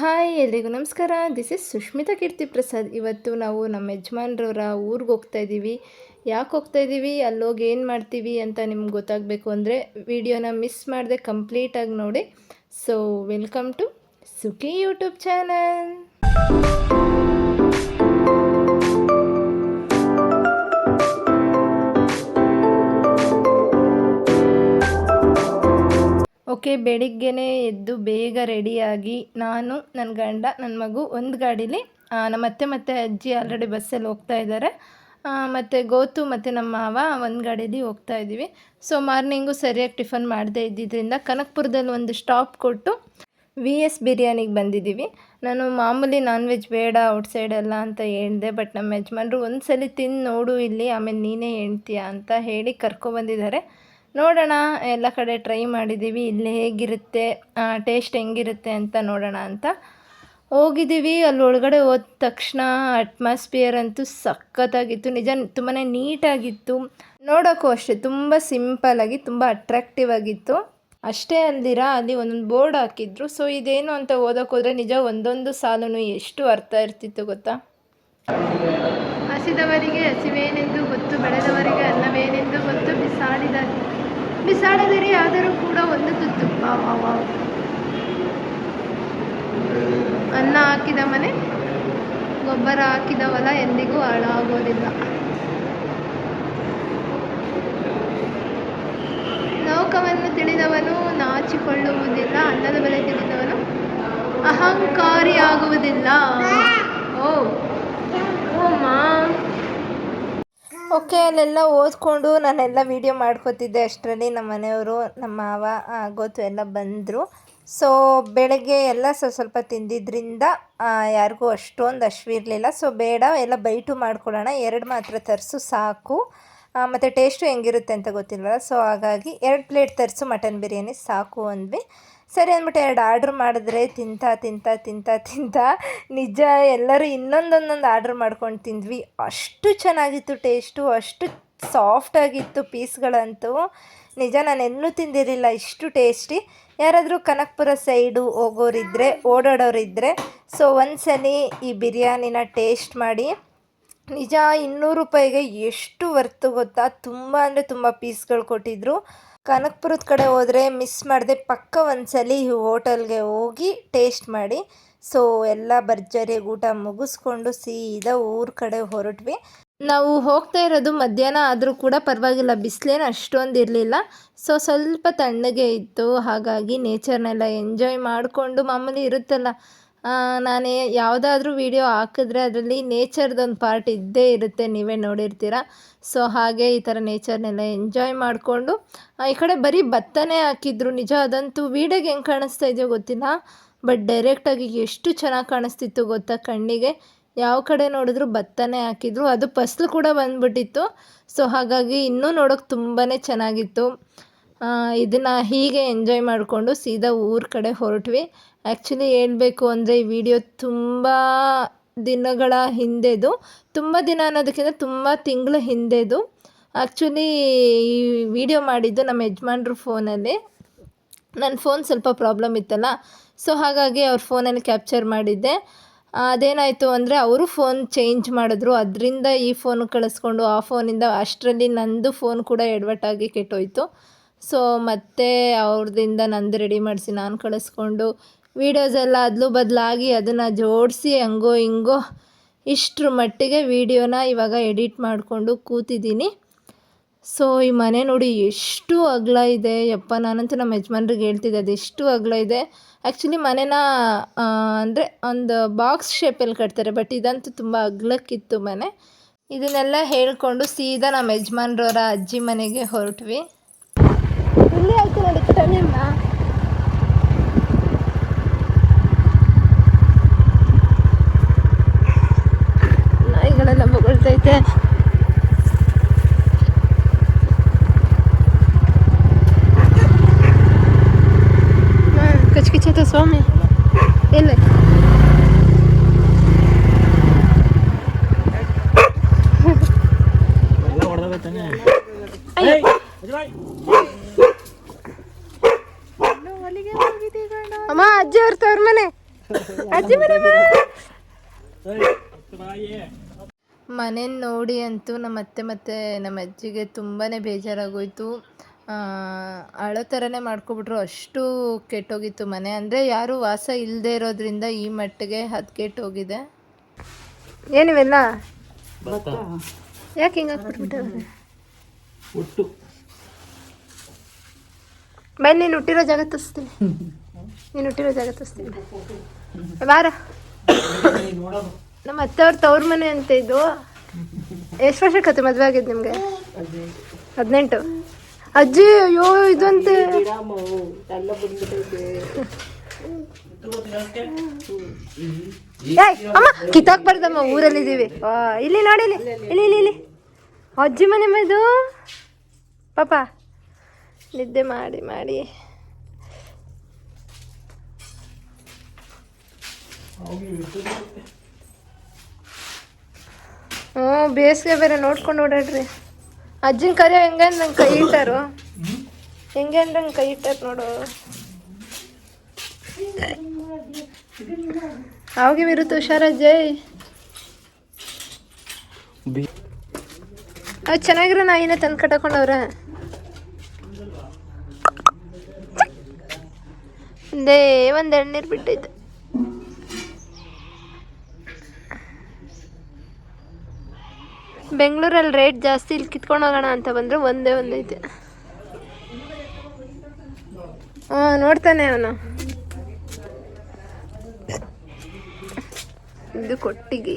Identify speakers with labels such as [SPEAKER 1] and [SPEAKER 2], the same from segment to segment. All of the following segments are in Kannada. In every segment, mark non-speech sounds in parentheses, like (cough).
[SPEAKER 1] ಹಾಯ್ ಎಲ್ರಿಗೂ ನಮಸ್ಕಾರ. This is Sushmita Keerthi Prasad. ಇವತ್ತು ನಾವು ನಮ್ಮ ಯಜಮಾನ್ರವರ ಊರಿಗೆ ಹೋಗ್ತಾ ಇದ್ದೀವಿ ಯಾಕೆ ಹೋಗ್ತಾ ಇದ್ದೀವಿ ಅಲ್ಲೋಗಿ ಏನು ಮಾಡ್ತೀವಿ ಅಂತ ನಿಮ್ಗೆ ಗೊತ್ತಾಗಬೇಕು ಅಂದರೆ ವಿಡಿಯೋನ ಮಿಸ್ ಮಾಡಿದೆ ಕಂಪ್ಲೀಟಾಗಿ ನೋಡಿ. So welcome to Sukhi YouTube channel okay, ಬೆಳಿಗ್ಗೆನೇ ಎದ್ದು ಬೇಗ ರೆಡಿಯಾಗಿ ನಾನು ನನ್ನ ಗಂಡ ನನ್ನ ಮಗು ಒಂದು ಗಾಡೀಲಿ ನಮ್ಮ ಅತ್ತೆ ಮತ್ತು ಅಜ್ಜಿ ಆಲ್ರೆಡಿ ಬಸ್ಸಲ್ಲಿ ಹೋಗ್ತಾ ಇದ್ದಾರೆ. ಮತ್ತು ಗೋತು ಮತ್ತು ನಮ್ಮ ಮಾವ ಒಂದು ಗಾಡೀಲಿ ಹೋಗ್ತಾ ಇದ್ದೀವಿ. ಸೊ ಮಾರ್ನಿಂಗು ಸರಿಯಾಗಿ ಟಿಫನ್ ಮಾಡದೇ ಇದ್ದಿದ್ದರಿಂದ ಕನಕಪುರದಲ್ಲಿ ಒಂದು ಸ್ಟಾಪ್ ಕೊಟ್ಟು ವಿ ಎಸ್ ಬಿರಿಯಾನಿಗೆ ಬಂದಿದ್ದೀವಿ. ನಾನು ಮಾಮೂಲಿ ನಾನ್ ವೆಜ್ ಬೇಡ ಔಟ್ಸೈಡ್ ಎಲ್ಲ ಅಂತ ಹೇಳಿದೆ ಬಟ್ ನಮ್ಮ ಯಜಮಾನ್ರು ಒಂದು ಸಲ ತಿಂದು ನೋಡು ಇಲ್ಲಿ, ಆಮೇಲೆ ನೀನೇ ಹೇಳ್ತೀಯ ಅಂತ ಹೇಳಿ ಕರ್ಕೊಬಂದಿದ್ದಾರೆ. ನೋಡೋಣ, ಎಲ್ಲ ಕಡೆ ಟ್ರೈ ಮಾಡಿದ್ದೀವಿ ಇಲ್ಲಿ ಹೇಗಿರುತ್ತೆ ಟೇಸ್ಟ್ ಹೆಂಗಿರುತ್ತೆ ಅಂತ ನೋಡೋಣ ಅಂತ. ಹೋಗಿದ್ದೀವಿ ಅಲ್ಲಿ ಒಳಗಡೆ ಹೋದ ತಕ್ಷಣ ಅಟ್ಮಾಸ್ಫಿಯರ್ ಅಂತೂ ಸಖತ್ತಾಗಿತ್ತು, ನಿಜ ತುಂಬಾ ನೀಟಾಗಿತ್ತು. ನೋಡೋಕ್ಕೂ ಅಷ್ಟೇ, ತುಂಬ ಸಿಂಪಲ್ಲಾಗಿ ತುಂಬ ಅಟ್ರಾಕ್ಟಿವ್ ಆಗಿತ್ತು. ಅಷ್ಟೇ ಅಲ್ದಿರ, ಅಲ್ಲಿ ಒಂದೊಂದು ಬೋರ್ಡ್ ಹಾಕಿದ್ರು. ಸೊ ಇದೇನು ಅಂತ ಹೋದರೆ ನಿಜ ಒಂದೊಂದು ಸಾಲೂ ಎಷ್ಟು ಅರ್ಥ ಇರ್ತಿತ್ತು ಗೊತ್ತಾ? ಹಸಿದವರಿಗೆ ಹಸಿವೇನೆಂದು ಗೊತ್ತು, ಬೆಳೆದವರಿಗೆ ಅನ್ನವೇನೆಂದು ಗೊತ್ತು, ಬಿಸಾಡಿದ ಬಿಸಾಡದಿರಿ ಆದರೂ ಕೂಡ ಒಂದು ತುತ್ತು. ಅನ್ನ ಹಾಕಿದ ಮನೆ ಗೊಬ್ಬರ ಹಾಕಿದ ಹೊಲ ಎಂದಿಗೂ ಹಾಳಾಗೋದಿಲ್ಲ. ಲೋಕವನ್ನು ತಿಳಿದವನು ನಾಚಿಕೊಳ್ಳುವುದಿಲ್ಲ ಅನ್ನದ ಬೆಲೆ ತಿಳಿದವನು ಅಹಂಕಾರಿಯಾಗುವುದಿಲ್ಲ. ಓ ಓಮ್ಮ ಓಕೆ ಅಲ್ಲೆಲ್ಲ ಓದ್ಕೊಂಡು ನಾನೆಲ್ಲ ವೀಡಿಯೋ ಮಾಡ್ಕೋತಿದ್ದೆ ಅಷ್ಟರಲ್ಲಿ ನಮ್ಮ ಮನೆಯವರು ನಮ್ಮ ಮಾವ ಆಗೋತು ಎಲ್ಲ ಬಂದರು. ಸೊ ಬೆಳಗ್ಗೆ ಎಲ್ಲ ಸ್ವಲ್ಪ ಸ್ವಲ್ಪ ತಿಂದಿದ್ರಿಂದ ಆ, ಯಾರಿಗೂ ಅಷ್ಟೊಂದು ಹಶ್ವಿರಲಿಲ್ಲ ಸೊ ಬೇಡ ಎಲ್ಲ ಬೈಟು ಮಾಡ್ಕೊಳ್ಳೋಣ ಎರಡು ಮಾತ್ರ ತರಿಸು ಸಾಕು. ಮತ್ತು ಟೇಸ್ಟು ಹೆಂಗಿರುತ್ತೆ ಅಂತ ಗೊತ್ತಿಲ್ವಲ್ಲ? ಸೊ ಹಾಗಾಗಿ ಎರಡು ಪ್ಲೇಟ್ ತರಿಸು ಮಟನ್ ಬಿರಿಯಾನಿ ಸಾಕು ಅಂದ್ವಿ. ಸರಿ ಅಂದ್ಬಿಟ್ಟು ಎರಡು ಆರ್ಡ್ರ್ ಮಾಡಿದ್ರೆ ತಿಂತಾ ತಿಂತಾ ತಿಂತಾ ತಿಂತಾ ನಿಜ ಎಲ್ಲರೂ ಇನ್ನೊಂದೊಂದೊಂದು ಆರ್ಡ್ರ್ ಮಾಡ್ಕೊಂಡು ತಿಂದ್ವಿ. ಅಷ್ಟು ಚೆನ್ನಾಗಿತ್ತು ಟೇಸ್ಟು, ಅಷ್ಟು ಸಾಫ್ಟಾಗಿತ್ತು ಪೀಸ್ಗಳಂತೂ. ನಿಜ ನಾನು ಎಲ್ಲೂ ತಿಂದಿರಲಿಲ್ಲ, ಇಷ್ಟು ಟೇಸ್ಟಿ. ಯಾರಾದರೂ ಕನಕಪುರ ಸೈಡು ಹೋಗೋರಿದ್ದರೆ ಓಡಾಡೋರಿದ್ದರೆ ಸೊ ಒಂದ್ಸಲಿ ಈ ಬಿರಿಯಾನಿನ ಟೇಸ್ಟ್ ಮಾಡಿ. ನಿಜ ಇನ್ನೂರು ರೂಪಾಯಿಗೆ ಎಷ್ಟು ವರ್ತು ಗೊತ್ತಾ? ತುಂಬ ಅಂದರೆ ತುಂಬ ಪೀಸ್ಗಳು ಕೊಟ್ಟಿದ್ರು. ಕನಕಪುರದ ಕಡೆ ಹೋದರೆ ಮಿಸ್ ಮಾಡದೆ ಪಕ್ಕ ಒಂದ್ಸಲಿ ಈ ಹೋಟೆಲ್ಗೆ ಹೋಗಿ ಟೇಸ್ಟ್ ಮಾಡಿ. ಸೊ ಎಲ್ಲ ಭರ್ಜರಿ ಊಟ ಮುಗಿಸ್ಕೊಂಡು ಸೀದಾ ಊರ ಕಡೆ ಹೊರಟ್ವಿ. ನಾವು ಹೋಗ್ತಾ ಇರೋದು ಮಧ್ಯಾಹ್ನ, ಆದರೂ ಕೂಡ ಪರವಾಗಿಲ್ಲ, ಬಿಸಿಲೇನು ಅಷ್ಟೊಂದು ಇರಲಿಲ್ಲ. ಸೊ ಸ್ವಲ್ಪ ತಣ್ಣಗೆ ಇತ್ತು, ಹಾಗಾಗಿ ನೇಚರ್ನೆಲ್ಲ ಎಂಜಾಯ್ ಮಾಡಿಕೊಂಡು ಮಾಮೂಲಿ ಇರುತ್ತಲ್ಲ. ನಾನೇ ಯಾವುದಾದ್ರೂ ವೀಡಿಯೋ ಹಾಕಿದ್ರೆ ಅದರಲ್ಲಿ ನೇಚರ್ದೊಂದು ಪಾರ್ಟ್ ಇದ್ದೇ ಇರುತ್ತೆ, ನೀವೇ ನೋಡಿರ್ತೀರ. ಸೊ ಹಾಗೆ ಈ ಥರ ನೇಚರ್ನೆಲ್ಲ ಎಂಜಾಯ್ ಮಾಡಿಕೊಂಡು ಈ ಕಡೆ ಬರೀ ಭತ್ತನೇ ಹಾಕಿದ್ರು. ನಿಜ ಅದಂತೂ ವೀಡಿಯೋಗೆ ಹೆಂಗೆ ಕಾಣಿಸ್ತಾ ಇದೆಯೋ ಗೊತ್ತಿಲ್ಲ ಬಟ್ ಡೈರೆಕ್ಟಾಗಿ ಎಷ್ಟು ಚೆನ್ನಾಗಿ ಕಾಣಿಸ್ತಿತ್ತು ಗೊತ್ತಾ ಕಣ್ಣಿಗೆ. ಯಾವ ಕಡೆ ನೋಡಿದ್ರು ಭತ್ತನೇ ಹಾಕಿದ್ರು. ಅದು ಫಸ್ಲು ಕೂಡ ಬಂದ್ಬಿಟ್ಟಿತ್ತು. ಸೊ ಹಾಗಾಗಿ ಇನ್ನೂ ನೋಡೋಕೆ ತುಂಬಾ ಚೆನ್ನಾಗಿತ್ತು. ಇದನ್ನು ಹೀಗೆ ಎಂಜಾಯ್ ಮಾಡಿಕೊಂಡು ಸೀದಾ ಊರ ಕಡೆ ಹೊರಟ್ವಿ. ಆ್ಯಕ್ಚುಲಿ ಹೇಳಬೇಕು ಅಂದರೆ ಈ ವಿಡಿಯೋ ತುಂಬ ದಿನಗಳ ಹಿಂದೆದು, ತುಂಬ ದಿನ ಅನ್ನೋದಕ್ಕಿಂತ ತುಂಬ ತಿಂಗಳ ಹಿಂದೆದು. ಆ್ಯಕ್ಚುಲಿ ಈ ವಿಡಿಯೋ ಮಾಡಿದ್ದು ನಮ್ಮ ಯಜಮಾನ್ರ ಫೋನಲ್ಲಿ ನನ್ನ ಫೋನ್ ಸ್ವಲ್ಪ ಪ್ರಾಬ್ಲಮ್ ಇತ್ತಲ್ಲ ಸೊ ಹಾಗಾಗಿ ಅವ್ರ ಫೋನಲ್ಲಿ ಕ್ಯಾಪ್ಚರ್ ಮಾಡಿದ್ದೆ. ಅದೇನಾಯಿತು ಅಂದರೆ ಅವರು ಫೋನ್ ಚೇಂಜ್ ಮಾಡಿದ್ರು, ಅದರಿಂದ ಈ ಫೋನ್ ಕಳಿಸ್ಕೊಂಡು ಆ ಫೋನಿಂದ ಅಷ್ಟರಲ್ಲಿ ನಂದು ಫೋನ್ ಕೂಡ ಎಡವಟ್ಟಾಗಿ ಕೆಟ್ಟೋಯ್ತು. ಸೊ ಮತ್ತೆ ಅವ್ರದಿಂದ ನಂದು ರೆಡಿ ಮಾಡಿಸಿ ನಾನು ಕಳಿಸ್ಕೊಂಡು ವೀಡಿಯೋಸ್ ಎಲ್ಲ ಅದಲು ಬದಲಾಗಿ ಅದನ್ನು ಜೋಡಿಸಿ ಹಂಗೋ ಹಿಂಗೋ ಇಷ್ಟರ ಮಟ್ಟಿಗೆ ವೀಡಿಯೋನ ಇವಾಗ ಎಡಿಟ್ ಮಾಡಿಕೊಂಡು ಕೂತಿದ್ದೀನಿ. ಸೊ, ಈ ಮನೆ ನೋಡಿ ಎಷ್ಟು ಅಗಲ ಇದೆ. ಯಪ್ಪ, ನಾನಂತೂ ನಮ್ಮ ಯಜಮಾನ್ರಿಗೆ ಹೇಳ್ತಿದ್ದೆ, ಅದು ಎಷ್ಟು ಅಗಲ ಇದೆ. ಆ್ಯಕ್ಚುಲಿ ಮನೆನ ಅಂದರೆ ಒಂದು ಬಾಕ್ಸ್ ಶೇಪಲ್ಲಿ ಕಟ್ತಾರೆ, ಬಟ್ ಇದಂತೂ ತುಂಬ ಅಗ್ಲಕ್ಕಿತ್ತು ಮನೆ. ಇದನ್ನೆಲ್ಲ ಹೇಳ್ಕೊಂಡು ಸೀದಾ ನಮ್ಮ ಯಜಮಾನ್ರವರ ಅಜ್ಜಿ ಮನೆಗೆ ಹೊರಟ್ವಿ. ಇಲ್ಲಿ ಆಯ್ತು ನೋಡಿ ಬೊಗಳ್ತೈತೆ ಕಚ್ಕಿಚ್ಚೈತೆ ಸ್ವಾಮಿ ಇಲ್ಲ
[SPEAKER 2] ಎಲ್ಲ ಹೊಡೆದಾಗತ್ತಾನೆ
[SPEAKER 1] ಅಮ್ಮ ಅಜ್ಜಿ ಅವ್ರ ತವ್ರ ಮನೆ ಅಜ್ಜಿ ಮನೆ ಬಾ. ಮನೆ ನೋಡಿ ಅಂತೂ ನಮ್ಮ ಅತ್ತೆ ಮತ್ತು ನಮ್ಮ ಅಜ್ಜಿಗೆ ತುಂಬಾ ಬೇಜಾರಾಗೋಯ್ತು. ಆ, ಅಳೋ ಥರನೇ ಮಾಡ್ಕೊಬಿಟ್ರು. ಅಷ್ಟು ಕೆಟ್ಟೋಗಿತ್ತು ಮನೆ. ಅಂದರೆ ಯಾರೂ ವಾಸ ಇಲ್ಲದೆ ಇರೋದ್ರಿಂದ ಈ ಮಟ್ಟಿಗೆ ಅದು ಕೆಟ್ಟೋಗಿದೆ. ಏನಿವೆಲ್ಲ ಯಾಕೆ ಹಿಂಗೆ ಹಾಕ್ಬಿಟ್ಬಿಟ್ಟವ್ರೆ
[SPEAKER 2] ಒಟ್ಟು
[SPEAKER 1] ಬನ್ನಿ ನೀನು ಹುಟ್ಟಿರೋ ಜಾಗ ತೋರಿಸ್ತೀನಿ. ನೀನು ಹುಟ್ಟಿರೋ ಜಾಗ ತೋರಿಸ್ತೀನಿ. ಬಾರ. ನಮ್ಮ ಅತ್ತೆಯವ್ರ ತವ್ರ ಮನೆ ಅಂತ ಇದು. ಎಷ್ಟು ವರ್ಷ ಕತೆ ಮದ್ವೆ ಆಗಿದ್ ನಿಮಗೆ? ಹದಿನೆಂಟು. ಅಜ್ಜಿ ಅಯ್ಯೋ ಇದಂತೆ. ಅಮ್ಮ ಅಮ್ಮ ಕಿತ್ತಾಕ್ಬಾರ್ದಮ್ಮ ಊರಲ್ಲಿ ಇದೀವಿ ಇಲ್ಲಿ ನೋಡಿ ಇಲ್ಲಿ ಇಲ್ಲಿ ಇಲ್ಲಿ ಇಲ್ಲಿ. ಅಜ್ಜಿ ಮನೆ ಇದು. ಪಾಪ ನಿದ್ದೆ ಮಾಡಿ ಮಾಡಿ. ಹ್ಞೂ ಬೇಸಿಗೆ ಬೇರೆ ನೋಡ್ಕೊಂಡು ಓಡಾಡ್ರಿ. ಅಜ್ಜಿನ ಕರೆ ಹೆಂಗೆ ನಂಗೆ ಕೈ ಇಟ್ಟಾರು ಹೆಂಗೆ ಅಂದ್ರೆ ನಂಗೆ ಕೈ ಇಟ್ಟಾರ ನೋಡು. ಅವಾಗೆ ಇರುತ್ತೆ ಹುಷಾರಜ್ಜಯ್ ಅದು ಚೆನ್ನಾಗಿರೋ ನಾಯಿನ ತಂದು ಕಟ್ಟಕೊಂಡವ್ರ ಒಂದೇ ಒಂದು ಎಣ್ಣೀರು ಬಿಟ್ಟೈತೆ ಬೆಂಗಳೂರಲ್ಲಿ ರೇಟ್ ಜಾಸ್ತಿ ಇಲ್ಲಿ ಕಿತ್ಕೊಂಡು ಹೋಗೋಣ ಅಂತ ಬಂದರೆ ಒಂದೇ ಒಂದೈತೆ ಹಾಂ ನೋಡ್ತಾನೆ ಅವನು. ಇದು ಕೊಟ್ಟಿಗೆ.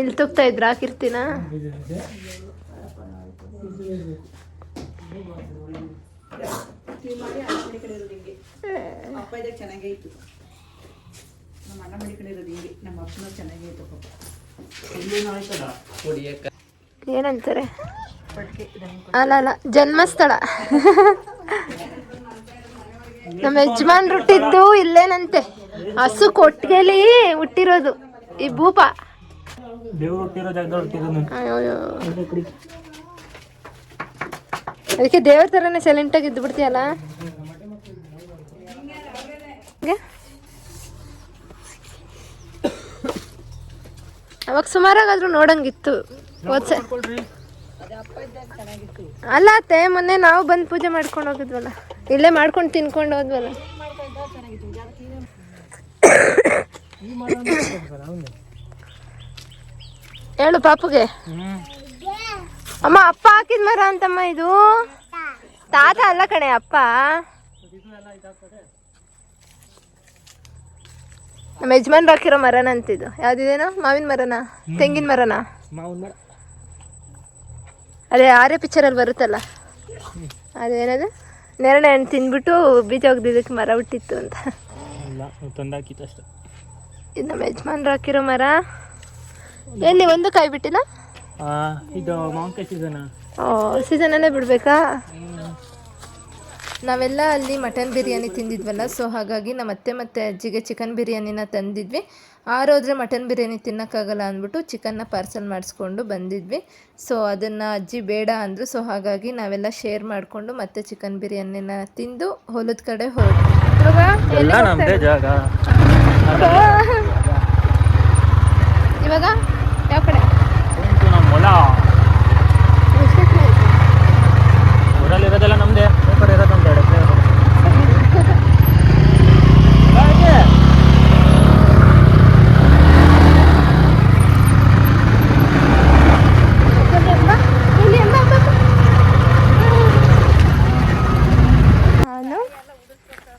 [SPEAKER 1] ಎಲ್ಲಿ ತುಗ್ತಾ ಇದ್ರ? ಹಾಕಿರ್ತೀನ? ಏನಂತಾರೆ? ಅಲ್ಲ ಅಲ್ಲ ಜನ್ಮಸ್ಥಳ. ನಮ್ಮ ಯಜಮಾನ್ ಹುಟ್ಟಿದ್ದು ಇಲ್ಲೇನಂತೆ. ಹಸು ಕೊಟ್ಟಿಗೆಲಿ ಹುಟ್ಟಿರೋದು. ಈ ಭೂಪ.
[SPEAKER 2] ದೇವ್ರು ಹುಟ್ಟಿರೋ ಜಾಗದಲ್ಲಿ ಹುಟ್ಟಿರೋದು
[SPEAKER 1] ಅಯ್ಯೋ ಅದಕ್ಕೆ ದೇವ್ರ ಥರನೇ ಸೈಲೆಂಟಾಗಿ ಇದ್ದು ಬಿಡ್ತೀಯಲ್ಲ? ಅವಾಗ ಸುಮಾರಾಗಾದ್ರೂ ನೋಡಂಗಿತ್ತು. ಹೋದ್ಸ. ಅಲ್ಲ ಅತ್ತೆ ಮೊನ್ನೆ ನಾವು ಬಂದು ಪೂಜೆ ಮಾಡ್ಕೊಂಡು ಹೋಗಿದ್ವಲ್ಲ. ಇಲ್ಲೇ ಮಾಡ್ಕೊಂಡು ತಿನ್ಕೊಂಡು ಹೋದ್ವಲ್ಲ. (coughs) ಹೇಳು ಪಾಪುಗೆ. ಅಮ್ಮ ಅಪ್ಪ ಹಾಕಿದ ಮರ ಅಂತಮ್ಮ ಇದು? ತಾತ ಅಲ್ಲ ಕಣೆ ಅಪ್ಪ. ನಮ್ಮ ಯಜಮಾನ್ ಹಾಕಿರೋ ಮರನ ಅಂತಿದ್ದು ಯಾವ್ದಿದೇನೋ? ಮಾವಿನ ಮರನ? ತೆಂಗಿನ ಮರನ?
[SPEAKER 2] ಅದೇ ಮರ
[SPEAKER 1] ಅದೇ ಆರ್ಯ ಪಿಕ್ಚರಲ್ಲಿ ಬರುತ್ತಲ್ಲ. ಅದೇನದು? ನೇರಳೆ ಹಣ್ಣು ತಿಂದ್ಬಿಟ್ಟು ಬೀಜ ಒಗ್ದಿದ್ದಕ್ಕೆ ಮರ ಹುಟ್ಟಿತ್ತು ಅಂತ.
[SPEAKER 2] ಅಲ್ಲ
[SPEAKER 1] ಇದು ನಮ್ಮ ಯಜಮಾನ್ರು ಹಾಕಿರೋ ಮರ. ಎಲ್ಲಿ ಒಂದು ಕಾಯಿ ಬಿಟ್ಟಿಲ್ಲ
[SPEAKER 2] ಇದು ಮಾವಿನಕಾಯಿ ಸೀಸನ್
[SPEAKER 1] ಓ ಸೀಸನಲ್ಲೇ ಬಿಡಬೇಕಾ? ನಾವೆಲ್ಲ ಅಲ್ಲಿ ಮಟನ್ ಬಿರಿಯಾನಿ ತಿಂದಿದ್ವಲ್ಲ ಸೊ ಹಾಗಾಗಿ ನಮ್ಮ ಅತ್ತೆ ಮತ್ತು ಅಜ್ಜಿಗೆ ಚಿಕನ್ ಬಿರಿಯಾನಿನ ತಂದಿದ್ವಿ. ಆರೋದ್ರೆ ಮಟನ್ ಬಿರಿಯಾನಿ ತಿನ್ನೋಕ್ಕಾಗಲ್ಲ ಅಂದ್ಬಿಟ್ಟು ಚಿಕನ್ನ ಪಾರ್ಸಲ್ ಮಾಡಿಸ್ಕೊಂಡು ಬಂದಿದ್ವಿ. ಸೊ ಅದನ್ನು ಅಜ್ಜಿ ಬೇಡ ಅಂದರು ಸೊ ಹಾಗಾಗಿ ನಾವೆಲ್ಲ ಶೇರ್ ಮಾಡಿಕೊಂಡು ಮತ್ತೆ ಚಿಕನ್ ಬಿರಿಯಾನಿನ ತಿಂದು ಹೊಲದ ಕಡೆ ಹೋದ್ವಿ. ಇವಾಗ? ಯಾವ ಕಡೆ?
[SPEAKER 2] ನಮ್ಮ ಹೊಲ. ಊರಲ್ಲಿ ಇರೋದೆಲ್ಲ ನಮ್ಮದೇ ಪೇಪರ್ ಇರೋದು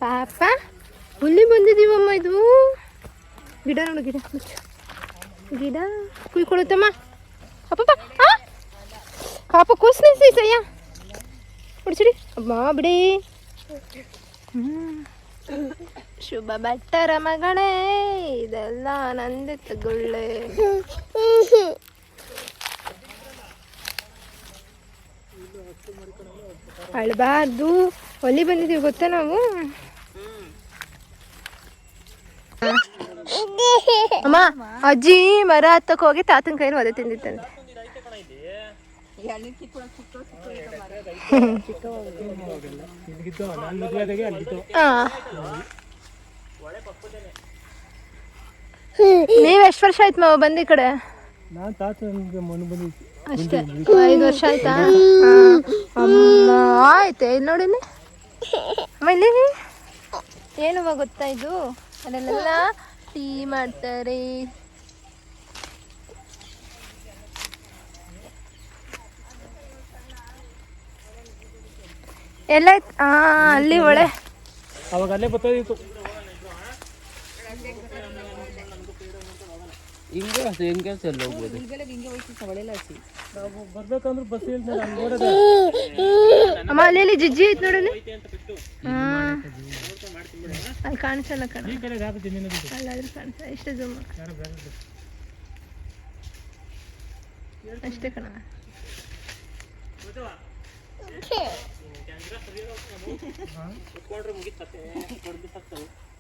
[SPEAKER 1] ಪಾಪ ಹುಲ್ಲಿ ಬಂದಿದ್ದೀವಮ್ಮ ಇದು. ಗಿಡ ನೋಡು ಗಿಡ. ಮುಚ್ಚು ಗಿಡ ಕುಯ್ಕೊಳುತ್ತಮ್ಮ ಅಪ್ಪಪ್ಪ ಆ? ಪಾಪ ನಿಲ್ಸಿ ಸಯ್ಯ ಬಿಡಿಸಿಡಿ ಅಮ್ಮ, ಬಿಡಿ. ಶುಭ ಭಟ್ಟರ ಮಗಳೇ ಇದೆಲ್ಲ ನಂದೆ ತಗೊಳ್ಳೆ ಅಳ್ಬಾರ್ದು. ಒಲಿ ಬಂದಿದ್ದೀವಿ, ಗೊತ್ತಾ ನಾವು? ಅಮ್ಮ ಅಜ್ಜಿ ಮರ ಹತ್ತಕ್ಕೆ ಹೋಗಿ ತಾತನ ಕೈಲಿ ಒದೆ ತಿಂದಿತ್ತಂತೆ ನೀವ್ ಎಷ್ಟು ವರ್ಷ ಆಯ್ತು ಮಾವ ಬಂದಿ ಈ ಕಡೆ?
[SPEAKER 2] ನಾನು ತಾತ ನನಗೆ ಮನೆ ಬಂದಿತ್ತು
[SPEAKER 1] ಅಷ್ಟೇ ಐದು ವರ್ಷ ಆಯ್ತಾ? ಅಮ್ಮ ಆಯ್ತು ಇಲ್ಲಿ ನೋಡಿ ಇಲ್ಲಿ. ಅಮ್ಮ ಇಲ್ಲಿ ಏನು ಗೊತ್ತಾ ಇದು? ಅಲ್ಲೆಲ್ಲ ಟೀ ಮಾಡ್ತಾರೆ ಎಲ್ಲ ಆ ಅಲ್ಲಿ ಒಳೆ
[SPEAKER 2] ಅವಾಗ ಅಲ್ಲೇ ಬರ್ತಾಯಿತ್ತು
[SPEAKER 3] ಹಿಂಗೆ ಹಿಂಗೆ
[SPEAKER 2] ಬರ್ಬೇಕಂದ್ರೆ ಬಸ್ ಇಲ್ಲ
[SPEAKER 1] ಅಮ್ಮ ಅಲ್ಲಿ ಅಲ್ಲಿ ಜಿಜ್ಜಿ ಐತ್ ನೋಡಲ್ಲಿ ಹಾ ಅಲ್ಲಿ ಕಾಣಿಸಲ್ಲ ಕಣ.
[SPEAKER 2] ಈ ಕಡೆ ಜಮೀನು ಇದೆ?
[SPEAKER 1] ಅಲ್ಲಾದ್ರೆ ಕಾಣಿಸ ಇಷ್ಟೇ ಜೂಮ್. ಅಷ್ಟೇ ಕಣ.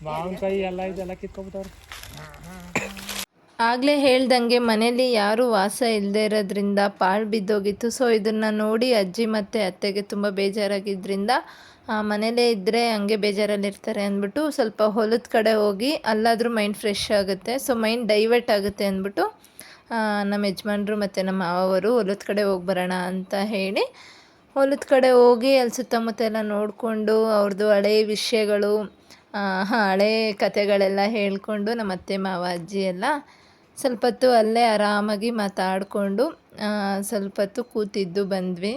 [SPEAKER 2] ಮಾವಿನಕಾಯಿ ಎಲ್ಲ ಇದೆಲ್ಲ ಕಿತ್ಕೊಬಿಟ್ಟವ್ರು.
[SPEAKER 1] ಆಗಲೇ ಹೇಳ್ದಂಗೆ ಮನೇಲಿ ಯಾರೂ ವಾಸ ಇಲ್ಲದೆ ಇರೋದ್ರಿಂದ ಪಾಳು ಬಿದ್ದೋಗಿತ್ತು. ಸೊ ಇದನ್ನು ನೋಡಿ ಅಜ್ಜಿ ಮತ್ತು ಅತ್ತೆಗೆ ತುಂಬ ಬೇಜಾರಾಗಿದ್ದರಿಂದ ಮನೇಲೇ ಇದ್ದರೆ ಹಂಗೆ ಬೇಜಾರಲ್ಲಿರ್ತಾರೆ ಅಂದ್ಬಿಟ್ಟು ಸ್ವಲ್ಪ ಹೊಲದ ಕಡೆ ಹೋಗಿ ಅಲ್ಲಾದರೂ ಮೈಂಡ್ ಫ್ರೆಶ್ ಆಗುತ್ತೆ. ಸೊ ಮೈಂಡ್ ಡೈವರ್ಟ್ ಆಗುತ್ತೆ ಅಂದ್ಬಿಟ್ಟು ನಮ್ಮ ಯಜಮಾನ್ರು ಮತ್ತು ನಮ್ಮ ಮಾವವರು ಹೊಲದ ಕಡೆ ಹೋಗಿ ಬರೋಣ ಅಂತ ಹೇಳಿ, ಹೊಲದ ಕಡೆ ಹೋಗಿ ಅಲ್ಲಿ ಸುತ್ತಮುತ್ತ ಎಲ್ಲ ನೋಡಿಕೊಂಡು ಅವ್ರದ್ದು ಹಳೆಯ ವಿಷಯಗಳು ಹಳೆ ಕತೆಗಳೆಲ್ಲ ಹೇಳಿಕೊಂಡು ನಮ್ಮ ಅತ್ತೆ, ಮಾವ, ಅಜ್ಜಿ ಎಲ್ಲ ಸ್ವಲ್ಪ ಹೊತ್ತು ಅಲ್ಲೇ ಆರಾಮಾಗಿ ಮಾತಾಡಿಕೊಂಡು ಸ್ವಲ್ಪ ಹೊತ್ತು ಕೂತಿದ್ದು ಬಂದ್ವಿ.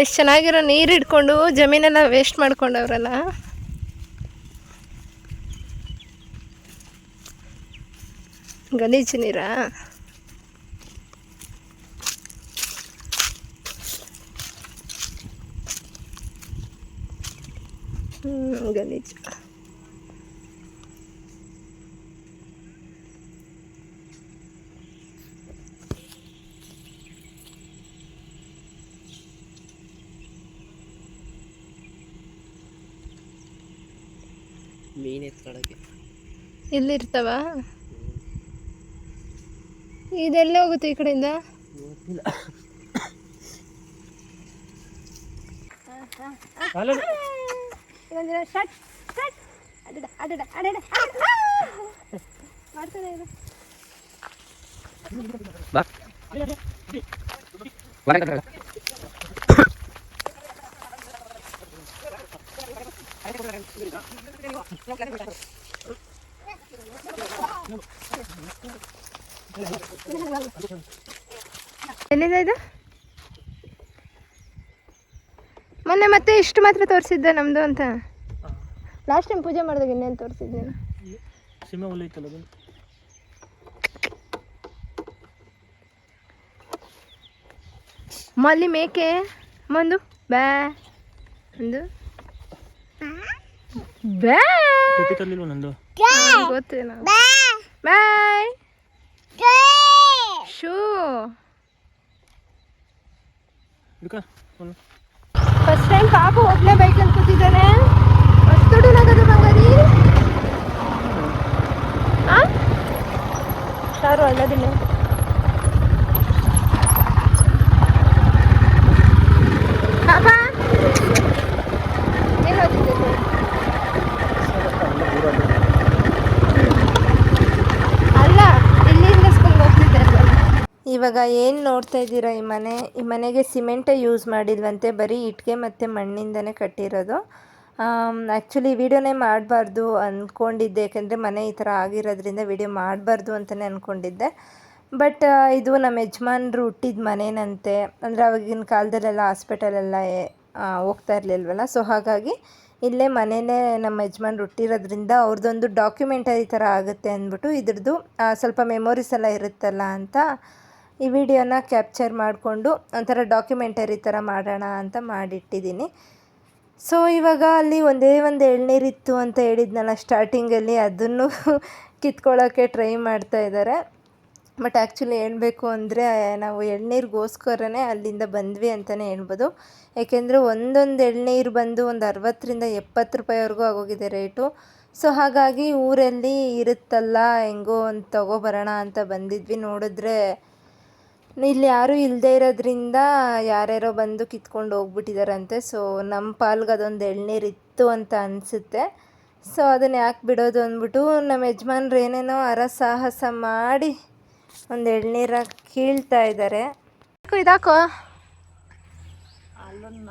[SPEAKER 1] ಎಷ್ಟು ಚೆನ್ನಾಗಿರೋ ನೀರು ಇಟ್ಕೊಂಡು ಜಮೀನೆಲ್ಲ ವೇಸ್ಟ್ ಮಾಡ್ಕೊಂಡವ್ರಲ್ಲ. ಗಲೀಜು ನೀರಾ? ಹ್ಮ್, ಗಲೀಜು
[SPEAKER 4] ಮೀನ್ ಎತ್ಕೊಳಕ್ಕೆ.
[SPEAKER 1] ಇಲ್ಲಿರ್ತಾವ ಇದೆಲ್ಲ ಹೋಗುತ್ತೆ ಈ ಕಡೆಯಿಂದ?
[SPEAKER 2] ಅಲ್ಲ
[SPEAKER 1] கொஞ்சம் ஷட் ஷட் அடடா அடடா
[SPEAKER 4] அடடா.
[SPEAKER 1] வணக்கம் என்ன ಮೊನ್ನೆ ಮತ್ತೆ ಇಷ್ಟು ಮಾತ್ರ ತೋರಿಸಿದ್ದೆ ನಮ್ಮದು ಅಂತ. ಲಾಸ್ಟ್ ಟೈಮ್ ಪೂಜೆ ಮಾಡಿದಾಗ ಇನ್ನೇನು ತೋರಿಸಿದ್ದೆ?
[SPEAKER 2] ಸಿಮೆ ಐತಲ್ಲ ಅದು?
[SPEAKER 1] ಮಲ್ಲಿ ಮೇಕೆ ಮಂದು ಬ್ಯಾ ಒಂದು ಬ್ಯಾ
[SPEAKER 2] ಟೋಪಿ ತರಲಿಲ್ವ ನಂದು?
[SPEAKER 1] ಗೊತ್ತೇನ ಬಾಯ್! ಶೂ!
[SPEAKER 2] ಬಿಕಾ
[SPEAKER 1] ಫಸ್ಟ್ ಟೈಮ್ ಪಾಪ ಒಬ್ಬನೇ ಬೈಕಲ್ಲಿ ಕೂತಿದ್ದಾನೆ. ಅಷ್ಟು ನಗದು ಬಂಗಾರಿ. ಆ? ಸಾರು ಅಲ್ಲದಿಲ್ಲ ಪಾಪ ಏನು ಓದ್ತಿದ್ದೆ ಅಲ್ಲ ಇಲ್ಲಿಂದ ಸ್ಕೂಲ್ಗೆ ಹೋಗ್ತಿದ್ದೆ ಇವಾಗ ಏನು ನೋಡ್ತಾ ಇದ್ದೀರಾ ಈ ಮನೆ? ಈ ಮನೆಗೆ ಸಿಮೆಂಟೇ ಯೂಸ್ ಮಾಡಿಲ್ವಂತೆ, ಬರೀ ಇಟ್ಟಿಗೆ ಮತ್ತು ಮಣ್ಣಿಂದನೇ ಕಟ್ಟಿರೋದು. ಆ್ಯಕ್ಚುಲಿ ವಿಡಿಯೋನೇ ಮಾಡಬಾರ್ದು ಅಂದ್ಕೊಂಡಿದ್ದೆ ಯಾಕೆಂದರೆ ಮನೆ ಈ ಥರ ಆಗಿರೋದ್ರಿಂದ ವಿಡಿಯೋ ಮಾಡಬಾರ್ದು ಅಂತಲೇ ಅಂದ್ಕೊಂಡಿದ್ದೆ ಬಟ್ ಇದು ನಮ್ಮ ಯಜಮಾನ್ರು ಹುಟ್ಟಿದ ಮನೆನಂತೆ. ಅಂದರೆ ಅವಾಗಿನ ಕಾಲದಲ್ಲೆಲ್ಲ ಹಾಸ್ಪಿಟಲೆಲ್ಲ ಹೋಗ್ತಾ ಇರಲಿಲ್ವಲ್ಲ? ಸೊ ಹಾಗಾಗಿ ಇಲ್ಲೇ ಮನೆಯೇ ನಮ್ಮ ಯಜಮಾನ್ರು ಹುಟ್ಟಿರೋದ್ರಿಂದ ಅವ್ರದ್ದೊಂದು ಡಾಕ್ಯುಮೆಂಟರಿ ಥರ ಆಗುತ್ತೆ ಅಂದ್ಬಿಟ್ಟು ಇದ್ರದ್ದು ಸ್ವಲ್ಪ ಮೆಮೊರೀಸ್ ಎಲ್ಲ ಇರುತ್ತಲ್ಲ ಅಂತ ಈ ವಿಡಿಯೋನ ಕ್ಯಾಪ್ಚರ್ ಮಾಡಿಕೊಂಡು ಒಂಥರ ಡಾಕ್ಯುಮೆಂಟರಿ ಥರ ಮಾಡೋಣ ಅಂತ ಮಾಡಿಟ್ಟಿದ್ದೀನಿ. ಸೊ, ಇವಾಗ ಅಲ್ಲಿ ಒಂದೇ ಒಂದು ಎಳ್ನೀರಿತ್ತು ಅಂತ ಹೇಳಿದ್ನಲ್ಲ ಸ್ಟಾರ್ಟಿಂಗಲ್ಲಿ, ಅದನ್ನು (laughs) ಕಿತ್ಕೊಳ್ಳೋಕ್ಕೆ ಟ್ರೈ ಮಾಡ್ತಾ ಇದ್ದಾರೆ. ಬಟ್ ಆ್ಯಕ್ಚುಲಿ ಹೇಳಬೇಕು ಅಂದರೆ, ನಾವು ಎಳ್ನೀರಿಗೋಸ್ಕರನೇ ಅಲ್ಲಿಂದ ಬಂದ್ವಿ ಅಂತಲೇ ಹೇಳ್ಬೋದು. ಏಕೆಂದರೆ ಒಂದೊಂದು ಎಳ್ನೀರು ಬಂದು ಒಂದು ಅರವತ್ತರಿಂದ ಎಪ್ಪತ್ತು ರೂಪಾಯಿವರೆಗೂ ಆಗೋಗಿದೆ ರೇಟು. ಸೊ, ಹಾಗಾಗಿ ಊರಲ್ಲಿ ಇರುತ್ತಲ್ಲ, ಹೆಂಗೋ ಒಂದು ತೊಗೊಬರೋಣ ಅಂತ ಬಂದಿದ್ವಿ. ನೋಡಿದ್ರೆ ಇಲ್ಲಿ ಯಾರೂ ಇಲ್ಲದೆ ಇರೋದ್ರಿಂದ ಯಾರ್ಯಾರೋ ಬಂದು ಕಿತ್ಕೊಂಡು ಹೋಗ್ಬಿಟ್ಟಿದಾರಂತೆ. ಸೊ ನಮ್ಮ ಪಾಲ್ಗೆ ಅದೊಂದು ಎಳ್ನೀರು ಇತ್ತು ಅಂತ ಅನಿಸುತ್ತೆ. ಸೊ ಅದನ್ನು ಯಾಕೆ ಬಿಡೋದು ಅಂದ್ಬಿಟ್ಟು ನಮ್ಮ ಯಜಮಾನ್ರು ಏನೇನೋ ಹರಸಾಹಸ ಮಾಡಿ ಒಂದು ಎಳ್ನೀರ ಕೀಳ್ತಾ ಇದ್ದಾರೆ ಇದಾಕೋ?
[SPEAKER 3] ಅಲ್ಲೊಂದು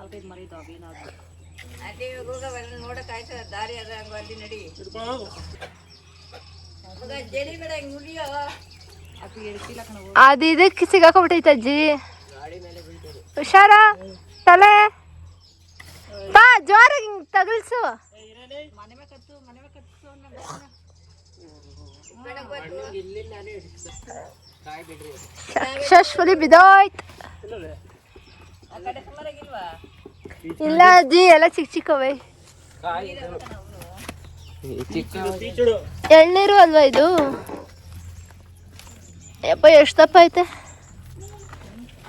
[SPEAKER 3] ಅದು
[SPEAKER 1] ಇದಕ್ಕೆ ಸಿಗಾಕೊಂಬಿಟ್ಟೈತೆ ಅಜ್ಜಿ. ಹುಷಾರ? ತಲೆ? ಬಾ ಜೋರಾಗಿ ಹಿಂಗ್ ತಗಲ್ಸು. ಸಕ್ಸಸ್ಫುಲಿ ಬಿದೋಯ್ತು ಇಲ್ಲ ಅಜ್ಜಿ ಎಲ್ಲ ಚಿಕ್ಕ ಚಿಕ್ಕವೇ. ಎಳ್ನೀರು ಅಲ್ವಾ ಇದು? ಯಪ್ಪ ಎಷ್ಟು ದಪ್ಪ ಐತೆ?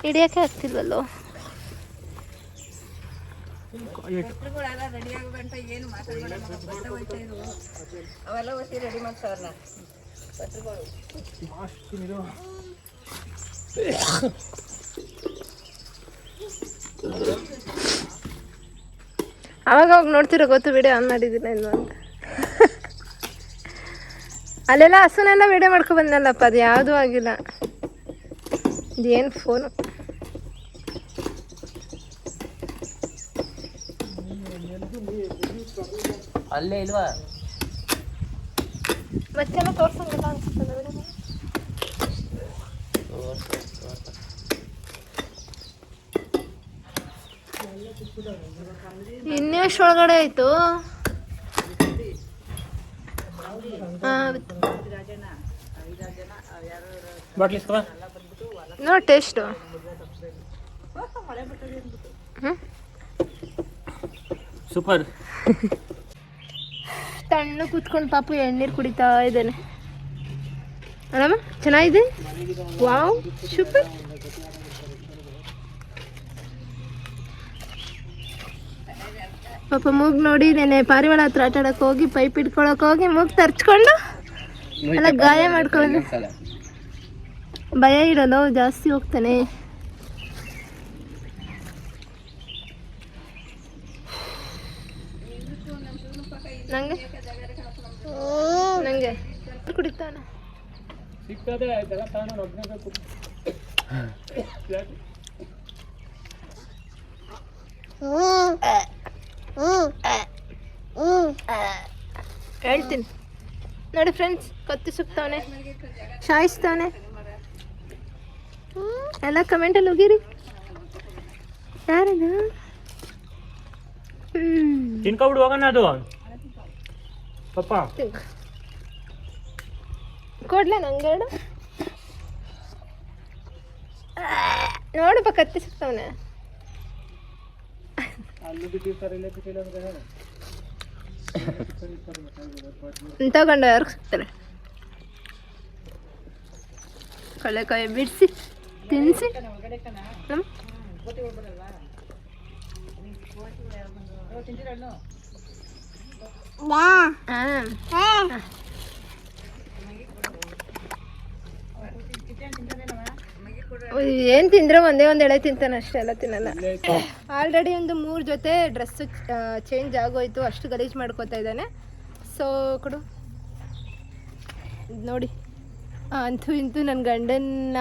[SPEAKER 1] ಹಿಡಿಯೋಕೆ ಆಗ್ತಿಲ್ವಲ್ಲೋ? ಅವಾಗ ಅವಾಗ ನೋಡ್ತಿರೋ ಗೊತ್ತು ವಿಡಿಯೋ ಆನ್ ಮಾಡಿದ್ದೀನಿ ಇಲ್ವಾ ಅಲ್ಲೆಲ್ಲ ಹಸುನೆಲ್ಲ ವಿಡಿಯೋ ಮಾಡ್ಕೊ ಬಂದಲ್ಲಪ್ಪ ಅದು ಯಾವುದೂ ಆಗಿಲ್ಲ. ಇದೇನು ಫೋನು
[SPEAKER 4] ಅಲ್ಲೇ ಇಲ್ವಾ?
[SPEAKER 1] ಮತ್ತೆಲ್ಲ ತೋರ್ಸಂಗಿಲ್ಲ ಅನ್ಸುತ್ತೆ ಇನ್ನೆಷ್ಟು ಒಳಗಡೆ ಆಯ್ತು. ನೋಡಿ ಟೇಸ್ಟು.
[SPEAKER 2] ಸೂಪರ್.
[SPEAKER 1] ತಣ್ಣ ಕೂತ್ಕೊಂಡು ಪಾಪು ಎಣ್ಣೀರು ಕುಡಿತಾ ಇದ್ದಾನೆ. ಅಲ್ಲಮ್ಮ ಚೆನ್ನಾಗಿದೆ? Wow super. ಪಾಪ ಮೂಗ್ ನೋಡಿ ನೆನೆ ಪಾರಿವಾಳ ಹತ್ರ ಆಟ ಆಡಕ್ಕೆ ಹೋಗಿ ಪೈಪ್ ಇಟ್ಕೊಳಕ್ ಹೋಗಿ ಮೂಗ್ ತರ್ಚ್ಕೊಂಡು ಎಲ್ಲ ಗಾಯ ಮಾಡ್ಕೊಂಡು ಭಯ ಇರಲ್ಲ ಜಾಸ್ತಿ ಹೋಗ್ತಾನೆ. ನಂಗೆ? ನಂಗೆ. ಕುಡಿತಾನ.
[SPEAKER 2] ಸಿಗ್ತದೆ ಇದೆಲ್ಲ ತಗೊಂಡು ಒಬ್ಬನೇ ಬೇಕು
[SPEAKER 1] ಹೇಳ್ತೀನಿ. ನೋಡಿ ಫ್ರೆಂಡ್ಸ್ ಕತ್ತಿ ಸುಕ್ತವನೆ. ಶಾಯಿಸ್ತಾನೆ ಎಲ್ಲ ಕಮೆಂಟಲ್ಲಿ ಹೋಗಿರಿ. ಯಾರದು? ಹ್ಮ್.
[SPEAKER 2] ತಿನ್ಕೊಬಿಡು ಹೋಗೋಣ ಅದು. ಪಪ್ಪ.
[SPEAKER 1] ತಿಂಕ್ ಕೊಡ್ಲಾ ನಂಗೆರಡು ನೋಡಪ್ಪ ಕತ್ತಿ ಸುತ್ತವನೆ
[SPEAKER 2] ಅಲ್ಲೂ ಬಿಟ್ಟಿರ್ತಾರೆ ಇಲ್ಲೇ ಬಿಟ್ಟಿಲ್ಲ ಅಂತ ಹೇಳು
[SPEAKER 1] ತಗೊಂಡು ಯಾರು ಸಿಗ್ತಾರೆ ಕಳೆಕಾಯಿ ಬಿಡಿಸಿ ತಿನ್ನಿಸಿ ಹ್ಮ್? ಏನು ತಿಂದ್ರೆ ಒಂದೇ ಒಂದು ಎಳೆ ತಿಂತಾನೆ ಅಷ್ಟೇ, ಎಲ್ಲ ತಿನ್ನಲ್ಲ. ಆಲ್ರೆಡಿ ಒಂದು ಮೂರು ಜೊತೆ ಡ್ರೆಸ್ ಚೇಂಜ್ ಆಗೋಯ್ತು, ಅಷ್ಟು ಗಲೀಜು ಮಾಡ್ಕೋತಾ ಇದ್ದಾನೆ. ಸೊ ಕೊಡು. ನೋಡಿ. ಅಂತೂ ಇಂತೂ ನನ್ನ ಗಂಡನ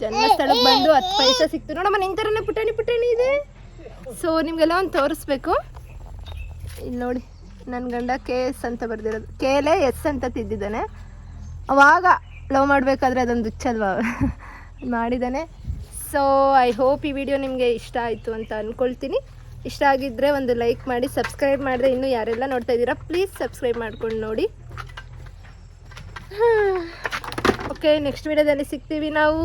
[SPEAKER 1] ಜನ್ಮಸ್ಥಳಕ್ಕೆ ಬಂದು ಹತ್ತು ಪೈಸೆ ಸಿಕ್ತು. ನೋಡಮ್ಮ ನಿಂಗೆ ಥರನೇ ಪುಟಾಣಿ ಪುಟಾಣಿ ಇದೆ. ಸೊ ನಿಮಗೆಲ್ಲ ಒಂದು ತೋರಿಸ್ಬೇಕು. ಇಲ್ಲಿ ನೋಡಿ ನನ್ನ ಗಂಡ ಕೆ ಎಸ್ ಅಂತ ಬರ್ದಿರೋದು. ಕೆ ಎಲ್ ಎಸ್ ಅಂತ ತಿದ್ದಿದ್ದಾನೆ. ಅವಾಗ ಲವ್ ಮಾಡಬೇಕಾದ್ರೆ ಅದೊಂದು ಹುಚ್ಚಲ್ವಾ? ಮಾಡಿದ್ದಾನೆ. ಸೊ ಐ ಹೋಪ್ ಈ ವಿಡಿಯೋ ನಿಮಗೆ ಇಷ್ಟ ಆಯಿತು ಅಂತ ಅಂದ್ಕೊಳ್ತೀನಿ ಇಷ್ಟ ಆಗಿದ್ದರೆ ಒಂದು ಲೈಕ್ ಮಾಡಿ ಸಬ್ಸ್ಕ್ರೈಬ್ ಮಾಡಿದ್ರೆ ಇನ್ನೂ ಯಾರೆಲ್ಲ ನೋಡ್ತಾ ಇದ್ದೀರಾ ಪ್ಲೀಸ್ ಸಬ್ಸ್ಕ್ರೈಬ್ ಮಾಡ್ಕೊಂಡು ನೋಡಿ. ಓಕೆ ನೆಕ್ಸ್ಟ್ ವಿಡಿಯೋದಲ್ಲಿ ಸಿಗ್ತೀವಿ ನಾವು.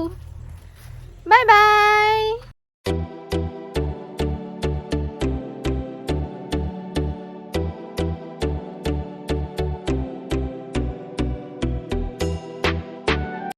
[SPEAKER 1] ಬಾಯ್ ಬಾಯ್